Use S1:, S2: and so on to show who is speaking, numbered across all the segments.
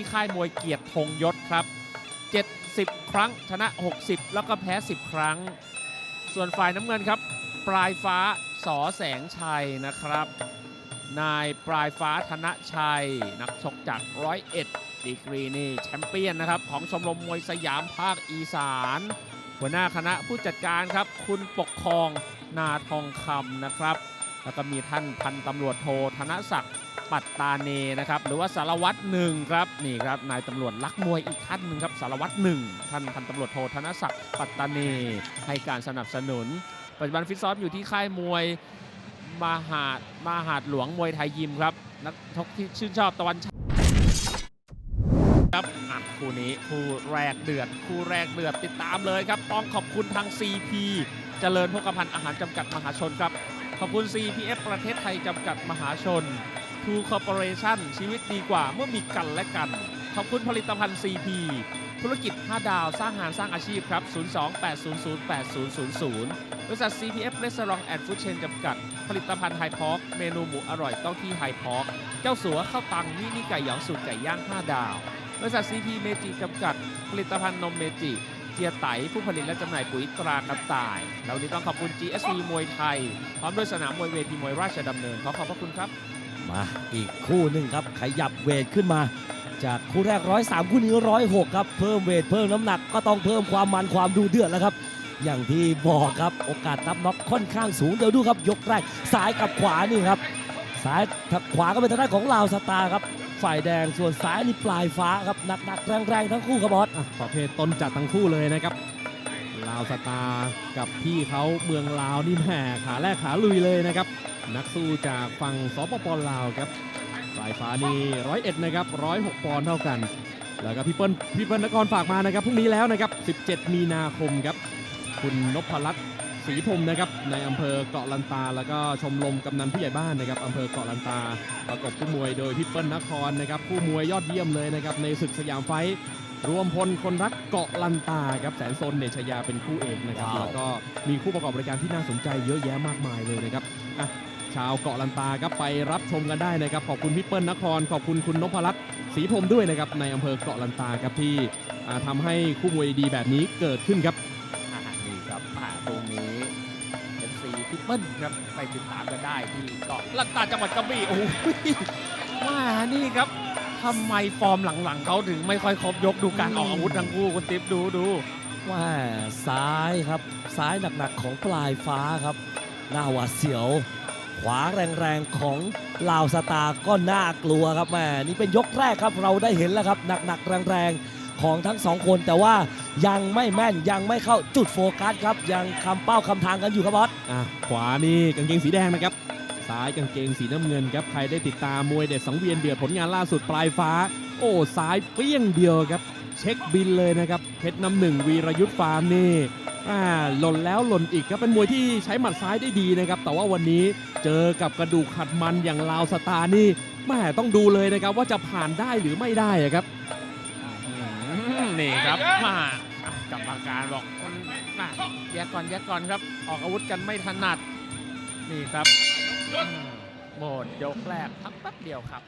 S1: ที่ค่ายมวยเกียรติธงยศครับ 70 ครั้งชนะ 60 แล้วก็แพ้ 10 ครั้ง ส่วนฝ่ายน้ำเงินครับ ปลายฟ้าสอแสงชัยนะครับ นายปลายฟ้าธนชัย นักชกจากร้อยเอ็ดดีกรีนี่แชมเปี้ยนนะครับ ของชมรมมวยสยามภาคอีสาน หัวหน้าคณะผู้จัดการครับ คุณปกครองนาทองคำนะครับ แล้วก็มีท่านพันตำรวจโทธนศักดิ์ปัตตาเนนะครับหรือว่าสารวัตรหนึ่งครับนี่ครับนายตำรวจลักมวยอีกท่านหนึ่งครับสารวัตรหนึ่งท่านพันตำรวจโทธนศักดิ์ปัตตาเนให้การสนับสนุน ปัจจุบันฟิตซ้อมอยู่ที่ค่ายมวยมหาดมหาดหลวงมวยไทยยิมครับนักชกที่ชื่นชอบตะวันครับอะคู่นี้คู่แรกเดือดคู่แรกเดือดติดตามเลยครับ ต้องขอบคุณทาง CP เจริญพกพันธ์อาหารจำกัดมหาชนครับ ขอบคุณ CPF ประเทศไทยจำกัดมหาชน True Corporation ชีวิตดีกว่าเมื่อมีกันและกัน ขอบคุณผลิตภัณฑ์ CP ธุรกิจ 5 ดาว สร้างงานสร้างอาชีพครับ 028008000 บริษัท CPF Restaurant and Food Chain จำกัด ผลิตภัณฑ์ไฮพอกเมนูหมูอร่อยต้องที่ไฮพอกเจ้าสัวข้าวตังมินิไก่หยองสูตรไก่ย่าง 5 ดาว บริษัท CP เมจิจำกัด ผลิตภัณฑ์นมเมจิ เจียไตผู้ผลิตและจำหน่ายปุ๋ยตรากระต่ายแล้วนี้ต้องขอบคุณ GSC มวยไทย พร้อมด้วยสนามมวยเวทีมวยราชดำเนิน ขอขอบพระคุณครับ
S2: มาอีกคู่หนึ่งครับ ขยับเวทขึ้นมา จากคู่แรกร้อยสามคู่นี้ร้อยหกครับ เพิ่มเวทเพิ่มน้ำหนักก็ต้องเพิ่มความมันความดูเดือดแล้วครับ อย่างที่บอกครับโอกาสนับน็อกค่อนข้างสูงเดี๋ยวดูครับ ยกแรกซ้ายกับขวานี่ครับซ้ายขวาก็เป็นทางด้านของลาวสตาร์ครับ ฝ่ายแดงส่วนซ้ายนี่ปลายฟ้าครับหนักๆแรงๆทั้งคู่ครับบอส
S3: อะประเภทต้นจัดทั้งคู่เลยนะครับลาวสตาร์กับพี่เขาเมืองลาวนี่แหมขาแรกขาลุยเลยนะครับ นักสู้จากฝั่งสปปลาวครับสายฟ้านี่ร้อยเอ็ดนะครับร้อยหกปอนด์เท่ากัน แล้วก็พี่เปิ้ลพี่เปิ้ลนครฝากมานะครับพรุ่งนี้แล้วนะครับ 17 มีนาคมครับ คุณนพรัตน์ ศรีพรหมนะครับในอำเภอเกาะลันตา แล้วก็ชมรมกำนันผู้ใหญ่บ้านนะครับอำเภอเกาะลันตา ประกบคู่มวยโดยพี่เปิ้ลนครนะครับคู่มวยยอดเยี่ยมเลยนะครับในศึกสยามไฟท์รวมพลคนรักเกาะลันตาครับแสนโซนเนชยาเป็นคู่เอกนะครับ
S2: ว้าว
S3: แล้วก็มีคู่ประกอบรายการที่น่าสนใจเยอะแยะมากมายเลยนะครับอะชาวเกาะลันตาครับไปรับชมกันได้นะครับ ขอบคุณพี่เปิ้ลนคร ขอบคุณคุณนพรัตน์ศรีพรหมด้วยนะครับในอำเภอเกาะลันตาครับที่อ่าทำาให้คู่มวยดีๆแบบนี้เกิดขึ้นครับ
S1: เปิลครับไปติดตามกันได้ที่เกาะลันตาจังหวัดกระบี่โอ้โหว่านี่ครับทำไมฟอร์มหลังๆเขาถึงไม่ค่อยครบยกดูการออกอาวุธทั้งคู่คุณติ๊บดูดู
S2: ว่าซ้ายครับซ้ายหนักๆของปลายฟ้าครับหน้าหวาดเสียว ขวาแรงๆของลาวสตาก็น่ากลัวครับแม่นี่เป็นยกแรกครับเราได้เห็นแล้วครับหนักๆแรงๆ ของทั้งสองคน แต่ว่ายังไม่แม่นยังไม่เข้าจุดโฟกัสครับ ยังคำเป้าคำทางกันอยู่ครับบอส
S3: อะขวานี่กางเกงสีแดงนะครับซ้ายกางเกงสีน้ำเงินครับใครได้ติดตามมวยเด็ดสังเวียนเดือดผลงานล่าสุดปลายฟ้า โอ้ซ้ายเปี้ยงเดียวครับ เช็คบินเลยนะครับเพชรน้ำหนึ่งวีรยุทธ์ฟาร์มนี่อ่าหล่นแล้วหล่นอีกครับเป็นมวยที่ใช้หมัดซ้ายได้ดีนะครับ แต่ว่าวันนี้เจอกับกระดูกขัดมันอย่างลาวสตาร์นี่แม่ต้องดูเลยนะครับว่าจะผ่านได้หรือไม่ได้ครับ
S1: นี่ครับมาอะกรรมการบอกคนมาแยกก่อนแยกก่อนครับ ออกอาวุธกันไม่ถนัด นี่ครับอืมหมดยกแรกพักแป๊บเดียวครับ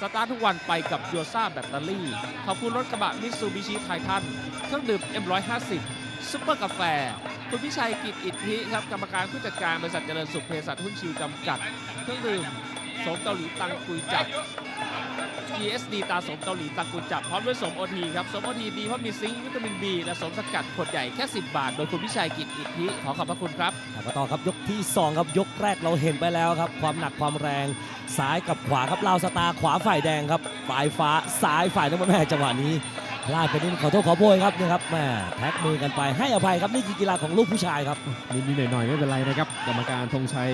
S1: สตาร์ททุกวันไปกับโยซ่าแบตเตอรี่ ขอบคุณรถกระบะมิตซูบิชิไททันเครื่องดื่ม M150 ซุปเปอร์กาแฟ คุณพิชัยกิจอิทธิครับ กรรมการผู้จัดการบริษัทเจริญสุขเภสัชหุ้นชิวจำกัด เครื่องดื่มโสมเกาหลีตังกุยจับ GSD ตาสมเกาหลีตังกุยจับพร้อมด้วยสมโอทีครับ สมโอทีดีเพราะมีซิงค์วิตามิน B และสมสกัดขวดใหญ่แค่ 10 บาท โดยคุณพิชัยกิจอิทธิขอขอบพระคุณครับ
S2: แล้วก็ต่อครับยกที่ 2 ครับยกแรกเราเห็นไปแล้วครับ ความหนักความแรงซ้ายกับขวาครับลาวสตาร์ขวาฝ่ายแดงครับฝ่ายฟ้าซ้ายฝ่ายน้ำมันแม่จังหวะนี้พลาดไปนิดขอโทษขอโพยครับนี่ครับแม่แท็กมือกันไปให้อภัยครับนี่คือกีฬาของลูกผู้ชายครับ
S3: นิดๆหน่อยๆไม่เป็นไรนะครับกรรมการธงชัย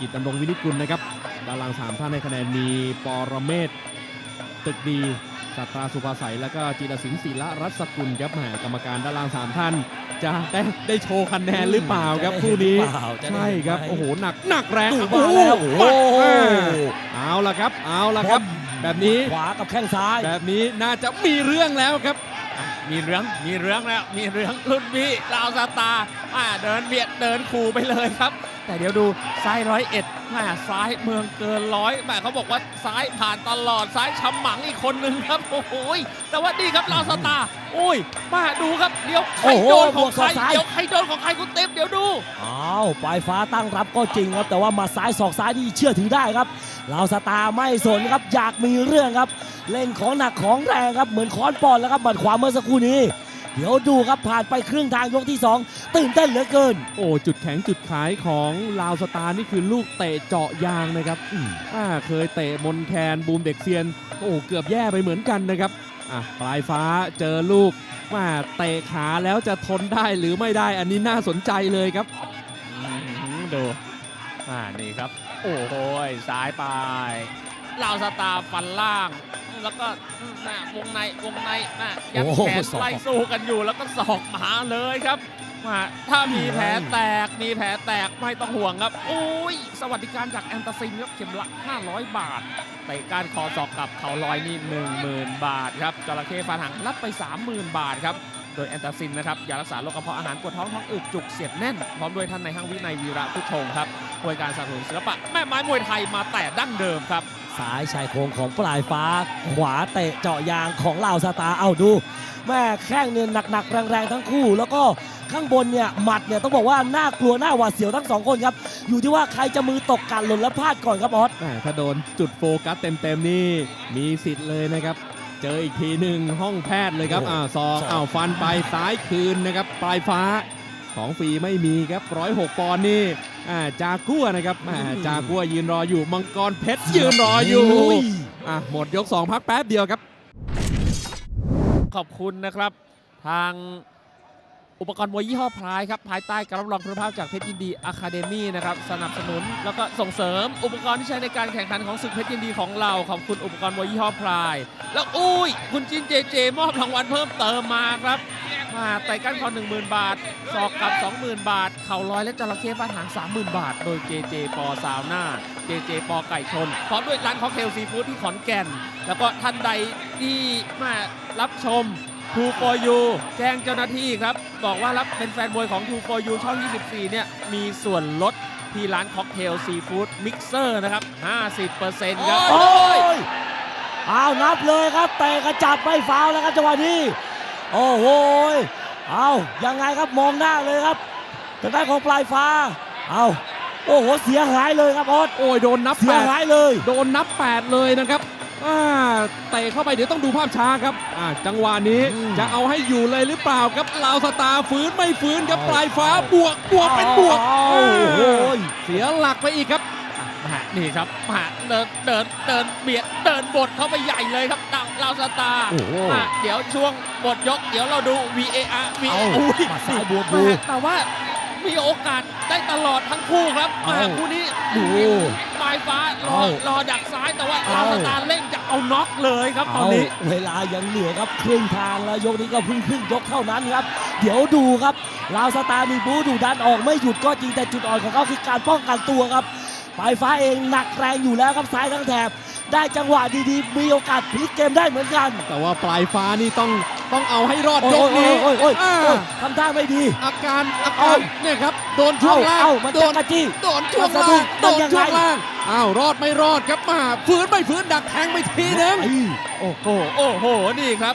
S3: กิจดำรงวินิจกุลนะครับดารางสามท่านในคะแนนมีปรเมศ ตึกดีสัตราสุภาษัยแล้วก็จิรสิงห์ศิละรัศกุลครับแหมกรรมการดารางสามท่าน จะได้ได้โชว์คะแนนหรือเปล่าครับ
S2: จะได้
S3: คู่นี้
S2: เห็นหรือเปล่าจะได้
S3: ใช่ครับ
S2: เห็นไหม
S3: โอ้โหหนักหนักแรง
S2: ดู
S3: โอ้
S2: มา
S3: โห
S2: แล้วโอ้โห
S3: เอาละครับ เอาละครับ แบบนี้
S2: ขวากับแข้งซ้าย
S3: แบบนี้น่าจะมีเรื่องแล้วครับ
S1: มีเรื่องมีเรื่องแล้วมีเรื่องรุ่นพี่ลาวสตาร์อ่าเดินเบียดเดินขู่ไปเลยครับ แต่เดี๋ยวดูซ้ายร้อยเอ็ดแม่ซ้ายเมืองเกินร้อยแม่เขาบอกว่าซ้ายผ่านตลอดซ้ายฉำหมังอีกคนนึงครับโอ้โหยแต่ว่านี่ครับลาวสตาร์โอ้ยมาดูครับเดี๋ยวใคร
S2: โอ้โห
S1: โดนของใคร
S2: บวกศอกซ้าย
S1: เดี๋ยวใครโดนของใครคุณเต็มเดี๋ยวดู
S2: อ้าวปลายฟ้าตั้งรับก็จริงครับ แต่ว่าหมาซ้ายศอกซ้ายนี่เชื่อถือได้ครับลาวสตาร์ไม่สนครับอยากมีเรื่องครับ เล่นของหนักของแรงครับเหมือนค้อนปอนแล้วครับบัดขวาเมื่อสักครู่นี้ เดี๋ยวดูครับผ่านไปครึ่งทางยกที่สองตื่นเต้นเหลือเกิน
S3: โอ้จุดแข็งจุดขายของลาวสตาร์นี่คือลูกเตะเจาะยางนะครับอืมอ่าเคยเตะมนแคนบูมเด็กเซียน โอ้เกือบแย่ไปเหมือนกันนะครับอะปลายฟ้าเจอลูกว่าเตะขาแล้วจะทนได้หรือไม่ได้อันนี้น่าสนใจเลยครับ
S1: อื้อหือดูอ่านี่ครับ โอ้โหยซ้ายไปลาวสตาร์ฟันล่าง แล้วก็น่ะวงในวงในน่ะยัด
S2: โอ้โห
S1: แขน
S2: ศอก
S1: ไล่สู้กันอยู่แล้วก็ศอกหมาเลยครับมาถ้ามีแผลแตกมีแผลแตกไม่ต้องห่วงครับโอ้ยสวัสดิการจากแอนตาซินครับเข็มละ 500 บาทเตะการคอศอกกับเข่าลอยนี่10,000 บาทครับจระเข้ฟาดหางรับไป 30,000 บาทครับโดยแอนตาซินนะครับยารักษาโรคกระเพาะอาหารปวดท้องท้องอืดจุกเสียดแน่น พร้อมด้วยท่านในายห้างวินัยวีระพุทธชงครับบริการสนับสนุนศิลปะแม่ไม้มวยไทยมาแต่ดั้งเดิมครับ
S2: ซ้ายชายโครงของปลายฟ้า ขวาเตะเจาะยางของลาวสตาร์เอาดูแม่แข้งเนี่ยหนักๆ แรงๆ ทั้งคู่ แล้วก็ข้างบนเนี่ยหมัดเนี่ยต้องบอกว่าน่ากลัวน่าหวาดเสียวทั้งสองคนครับ อยู่ที่ว่าใครจะมือตกกันหล่นและพลาดก่อนครับออส
S3: แหม่ถ้าโดนจุดโฟกัสเต็มๆ นี่มีสิทธิ์เลยนะครับ เจออีกทีหนึ่งห้องแพทย์เลยครับ
S2: โอ้โห
S3: อ่าซอง
S2: ศอก
S3: อ้าวฟันไปซ้ายคืนนะครับปลายฟ้าของฟรีไม่มีครับร้อยหกปอนด์นี่อ่า จากัวนะครับอ่าจากัวยืนรออยู่ มังกรเพชรยืนรออยู่
S2: ย
S3: อะหมดยก 2 พักแป๊บเดียวครับ
S1: ขอบคุณนะครับทาง อุปกรณ์มวยยี่ห้อพลายครับภายใต้การรับรองคุณภาพจากเพชรยินดีอะคาเดมี่นะครับสนับสนุนแล้วก็ส่งเสริมอุปกรณ์ที่ใช้ในการแข่งขันของศึกเพชรยินดีของเราขอบคุณอุปกรณ์มวยยี่ห้อพลาย แล้วอุ้ยคุณจินเจเจมอบรางวัลเพิ่มเติมมาครับมาไต่กั้นคอ10,000บาทศอกกับ 20,000 บาท เข่าลอยและจระเข้ฟาดหาง 30,000 บาท โดยเจเจปอซาวหน่าเจเจปอไก่ชนพร้อมด้วยร้านค็อกเทลซีฟู้ดที่ขอนแก่น แล้วก็ท่านใดที่มารับชม True for You แจ้งเจ้าหน้าที่ครับ บอกว่ารับเป็นแฟนบวยของ True for You ช่อง 24 เนี่ย มีส่วนลดที่ร้านค็อกเทลซีฟู้ดมิกเซอร์นะครับ 50%ครับ
S2: โอ้ยเอานับเลยครับเตะกระจับไม่ฟาวล์แล้วครับจังหวะนี้โอ้โหยเอายังไงครับมองหน้าเลยครับทางด้านของปลายฟ้าเอาโอ้โหเสียหายเลยครับออส
S3: โอ้ยโดนนับ
S2: เสี
S3: แป
S2: ย
S3: ด
S2: หายเลย
S3: โดนนับ 8 เลยนะครับ อ่าเตะเข้าไปเดี๋ยวต้องดูภาพช้าครับอ่าจังหวะนี้
S2: อืม
S3: จะเอาให้อยู่เลยหรือเปล่าครับลาวสตาร์ฟื้นไม่ฟื้นครับ
S2: เอา
S3: ปลายฟ้าบวกบวกเป็นบวก
S2: เอาโอ้โหย
S3: เสียหลักไปอีกครับ
S1: มานี่ครับมาเดินเดินเดินเบียดเดินบทเข้าไปใหญ่เลยครับดาวลาวสตาร์
S2: โอ้โห
S1: มาเดี๋ยวช่วงบทยก เดี๋ยวเราดู VAR
S2: เอา
S1: VAR อุ้ย
S2: มาซ้ายบวกดู
S1: มาแต่ว่า มีโอกาสได้ตลอดทั้งคู่ครับ
S2: เอา
S1: มาคู่นี้
S2: ดู
S1: ปลายฟ้ารอ
S2: เอา
S1: รอดักซ้ายแต่ว่า
S2: เอา
S1: ลาวสตาร์เล่นจะเอาน็อกเลยครับตอน
S2: เอา
S1: นี้
S2: เวลายังเหลือครับครึ่งทางแล้วยกนี้ก็เพิ่งครึ่งยกเท่านั้นครับ เดี๋ยวดูครับลาวสตาร์มีบูดูดันออกไม่หยุดก็จริงแต่จุดอ่อนของเขาคือการป้องกันตัวครับปลายฟ้าเองหนักแรงอยู่แล้วครับซ้ายทั้งแถบได้จังหวะดีๆ มีโอกาสพลิกเกมได้เหมือนกัน
S3: แต่ว่าปลายฟ้านี่ต้อง ต้องเอาให้รอด
S2: โอ้
S3: ย
S2: ย
S3: กนี้
S2: โอ้ยโอ้ย
S3: อ่า
S2: โอ้ยทำท่าไม่ดี
S3: อาการอา
S2: เอา
S3: การเนี่ยครับโดนช่วงล่าง
S2: เอ้ามัน
S3: โด
S2: จะ
S3: น
S2: กระจี้
S3: โดนช่วง
S2: มันสะ
S3: ล่า
S2: ดุ้
S3: ง
S2: ง
S3: โดน
S2: มันยังไง
S3: ช่วงล่างอ้าวรอดไม่รอดครับมาฟื้นไม่ฟื้นดักแทงไปทีนึง
S2: ไอ้
S1: โอ้โหโอ้โหนี่ครับ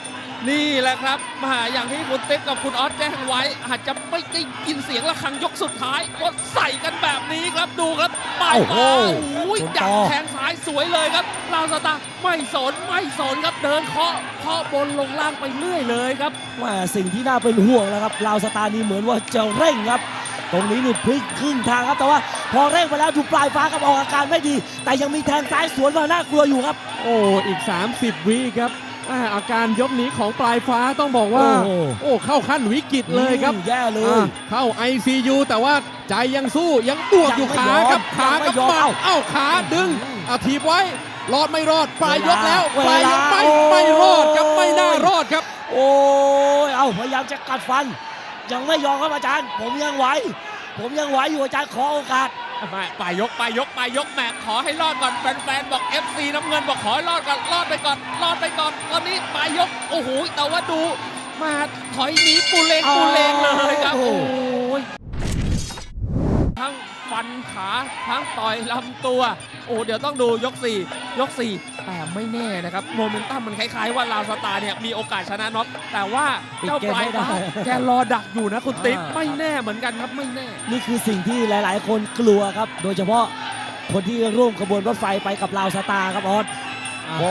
S1: นี่แหละครับมาอย่างที่คุณติ๊กกับคุณออสแจ้งไว้ อาจจะไม่ได้ยินเสียงระฆังยกสุดท้ายก็ใส่กันแบบนี้ครับดูครับปลาย
S2: โอ้โห
S1: ฟ้าโอ้ย
S2: ชน
S1: ดั
S2: ต่
S1: ก
S2: อ
S1: แทงซ้ายสวยเลยครับลาวสตาร์ไม่สนไม่สนครับเดินเคาะเคาะบนลงล่างไปเรื่อยเลยครับ
S2: แม่สิ่งที่น่าเป็นห่วงนะครับลาวสตาร์นี่เหมือนว่าจะเร่งครับ ตรงนี้นี่พลิกครึ่งทางครับ แต่ว่าพอเร่งไปแล้วดูปลายฟ้ากับออกอาการไม่ดี แต่ยังมีแทงซ้ายสวนมาน่ากลัวอยู่ครับ
S3: โอ้ อีก 30 วิครับ อ่าอาการยกนี้ของปลายฟ้าต้องบอกว่า
S2: โอ้โห
S3: โอ้เข้าขั้นวิกฤตเลยครับ
S2: อืมแย่เลย
S3: อ่าเข้า ICU แต่ว่าใจยังสู้ยังบวกอยู่
S2: ยังไม่
S3: ขาย
S2: อม
S3: กับขา
S2: ยังไม่
S3: กับ
S2: ยอม
S3: หมัด
S2: เอ้า
S3: เอ้าขาดึง
S2: อืม
S3: เอาถีบไว้ รอดไม่รอด ปลายยกแล้ว
S2: เวลา
S3: ปลายยกไม่
S2: โอ้
S3: ไม่รอดครับไม่น่ารอดครับ
S2: โอ้ย เอาพยายามจะกัดฟัน ยังไม่ยอมครับอาจารย์ ผมยังไหว ผมยังไหวอยู่อาจารย์ขอโอกาส
S1: ไม่ปลายยกปลายยกปลายยกแหมขอให้รอดก่อนแฟนๆบอก FC น้ำเงินบอกขอให้รอดก่อนรอดไปก่อนรอดไปก่อนตอนนี้ปลายยกโอ้โหแต่ว่าดู มาถอยหนีปูเลงปูเลงเลยครับ
S2: โอ้
S1: โอ้
S2: โห
S1: ยทั้ง ฟันขาทั้งต่อยลำตัว โอ้เดี๋ยวต้องดูยก 4 ยก 4 แต่ไม่แน่นะครับโมเมนตัมมันคล้ายๆว่าลาวสตาร์เนี่ยมีโอกาสชนะน็อกแต่ว่าเจ้าปลายฟ้าแกรอดักอยู่นะคุณติ๊บไม่แน่เหมือนกันครับไม่แน่
S2: นี่คือสิ่งที่หลายๆ คนกลัวครับ โดยเฉพาะคนที่ร่วมขบวนรถไฟไปกับลาวสตาร์ครับออส
S3: อะ
S2: โอ้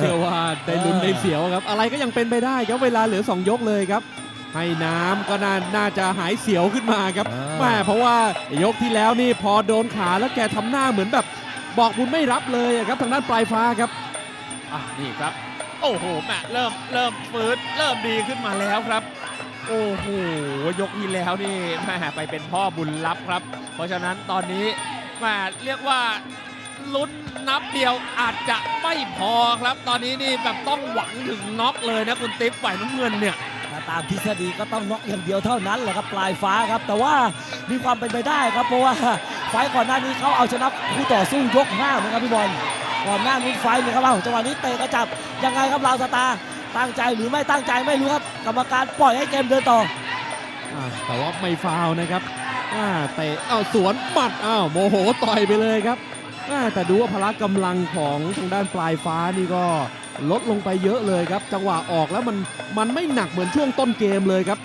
S3: เชื่อว่าได้ลุ้นได้เสียวครับ อะไรก็ยังเป็นไปได้ครับเวลาเหลือ 2 ยกเลยครับ ให้น้ำก็น่าน่าจะหายเสียวขึ้นมาครับ
S2: อ่า
S3: แม่เพราะว่ายกที่แล้วนี่พอโดนขาแล้วแกทำหน้าเหมือนแบบ บอกบุญไม่รับเลยอะครับทางด้านปลายฟ้าครับ
S1: อะนี่ครับ โอ้โหแม่เริ่มเริ่มฟื้นเริ่มดีขึ้นมาแล้วครับ โอ้โหยกที่แล้วนี่แม่ไปเป็นพ่อบุญรับครับ เพราะฉะนั้นตอนนี้แม่เรียกว่าลุ้นนับเดียวอาจจะไม่พอครับ ตอนนี้นี่แบบต้องหวังถึงน็อกเลยนะคุณติ๊บฝ่ายน้ำเงินเนี่ย
S2: ถ้า ตามทฤษฎีก็ต้องน็อกอย่างเดียวเท่านั้นแหละครับปลายฟ้าครับ แต่ว่ามีความเป็นไปได้ครับ เพราะว่าไฟก่อนหน้านี้เขาเอาชนะคู่ต่อสู้ยกห้าเหมือนครับพี่บอลก่อนหน้านี้ไฟล์หนึงครับเอาจังหวะนี้เตะกระจับยังไงครับลาวสตาร์ตั้งใจหรือไม่ตั้งใจไม่รู้ครับกรรมการปล่อยให้เกมเดินต่อ
S3: อ่าแต่ว่าไม่ฟาวนะครับอ่าเตะเอ้าสวนหมัดอ้าวโมโหต่อยไปเลยครับอ่าแต่ดูว่าพละกำลังของทางด้านปลายฟ้านี่ก็ ลดลงไปเยอะเลยครับ จังหวะออกแล้วมันมันไม่หนักเหมือนช่วงต้นเกมเลยครับ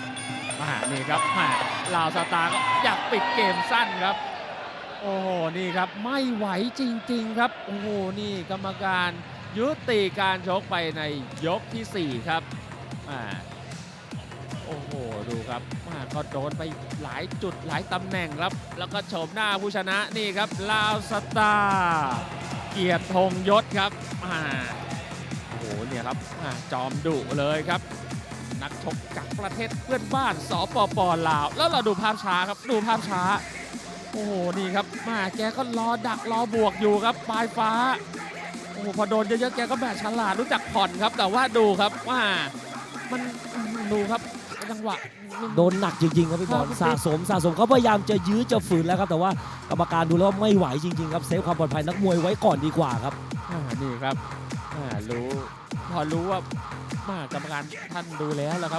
S1: อ่านี่ครับม่ลาวสตาร์ก็อยากปิดเกมสั้นครับ โอ้โหนี่ครับไม่ไหวจริง ๆ ครับโอ้โหนี่กรรมการยุติการชกไปในยกทีสี่4 ครับอ่าโอ้โหดูครับอ่าก็โดนไปหลายจุดหลายตำแหน่งครับ แล้วก็โฉมหน้าผู้ชนะนี่ครับลาวสตาร์เกียรติธงยศครับอ่า ครับอ่าจอมดุเลยครับ นักชกจากประเทศเพื่อนบ้านสปปลาว แล้วเราดูภาพช้าครับดูภาพช้า โอ้โหนี่ครับมาแกก็รอดักรอบวกอยู่ครับปลายฟ้าโอ้โหพอโดนเยอะๆแกก็แบบฉลาดรู้จักผ่อนครับ แต่ว่าดูครับว่ามันดูครับจังหวะ
S2: โดนหนักจริงๆครับพี่บอล
S1: ครับ
S2: สะสมสะสมเขาพยายามจะยื้อจะฝืนแล้วครับแต่ว่ากรรมการดูแล้วไม่ไหวจริงๆครับเซฟความปลอดภัยนักมวยไว้ก่อนดีกว่าครับ
S1: อ่านี่ครับอ่า รู้ พอรู้ว่า มากรรมการท่านดูแล้วแล้วครับ